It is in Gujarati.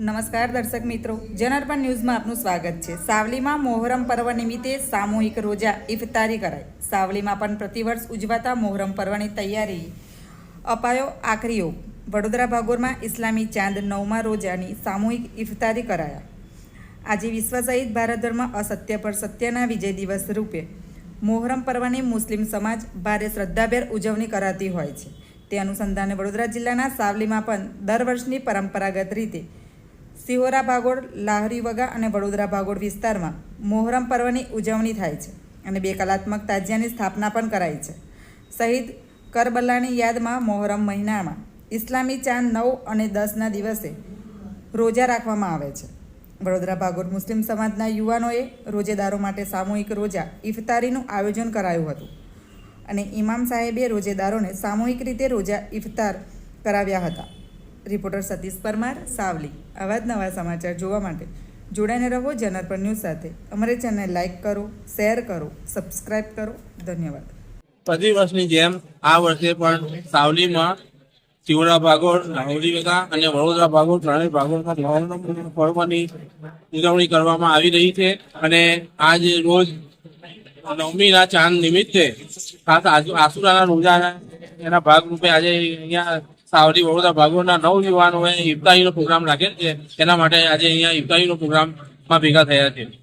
નમસ્કાર દર્શક મિત્રો. જનાર્પણ ન્યૂઝમાં આપનું સ્વાગત છે. સાવલીમાં મોહરમ પર્વ નિમિત્તે સામૂહિક રોજા ઇફતારી કરાઈ. સાવલીમાં પણ પ્રતિવર્ષ ઉજવાતા મોહરમ પર્વની તૈયારી. અપાયો આખરીઓ વડોદરા ભાગોરમાં ઇસ્લામી ચાંદ નવમા રોજાની સામૂહિક ઇફતારી કરાયા. આજે વિશ્વ સહિત ભારતભરમાં અસત્ય પર સત્યના વિજય દિવસ રૂપે મોહરમ પર્વની મુસ્લિમ સમાજ ભારે શ્રદ્ધાભેર ઉજવણી કરાતી હોય છે. તે અનુસંધાને વડોદરા જિલ્લાના સાવલીમાં પણ દર વર્ષની પરંપરાગત રીતે સિહોરા ભાગોળ, લાહરી વગા અને વડોદરા ભાગોળ વિસ્તારમાં મોહરમ પર્વની ઉજવણી થાય છે અને બે કલાત્મક તાજિયાની સ્થાપના પણ કરાઈ છે. શહીદ કરબલાની યાદમાં મોહરમ મહિનામાં ઇસ્લામી ચાંદ નવ અને દસના દિવસે રોજા રાખવામાં આવે છે. વડોદરા ભાગોળ મુસ્લિમ સમાજના યુવાનોએ રોજેદારો માટે સામૂહિક રોજા ઇફતારીનું આયોજન કરાયું હતું અને ઇમામ સાહેબે રોજેદારોને સામૂહિક રીતે રોજા ઇફતાર કરાવ્યા હતા. રિપોર્ટર સતીશ પરમાર, સાવલી. આવા જ નવા સમાચાર જોવા માટે જોડાઈને રહો જનરપર ન્યૂઝ સાથે. અમારી ચેનલ લાઇક કરો, શેર કરો, સબસ્ક્રાઇબ કરો. ધન્યવાદ. પ્રતિ વર્ષની જેમ આ વર્ષે પણ સાવલીમાં શિવરા ભાગોળ, રાહુલી વેગા અને વડોદરા ભાગોળ ત્રણેય ભાગોળમાં પર્વની ઉજવણી કરવામાં આવી રહી છે અને આજ રોજ નવમીના ચાંદ નિમિત્તે ખાસ આસુરાના રોજાના એના ભાગરૂપે આજે અહીંયા સાવલી વડોદરા ભાગોળના નવ યુવાનોએ ઇફતારીનો પ્રોગ્રામ રાખેલ છે. એના માટે આજે અહીંયા ઇફતારીનો પ્રોગ્રામમાં ભેગા થયા છે.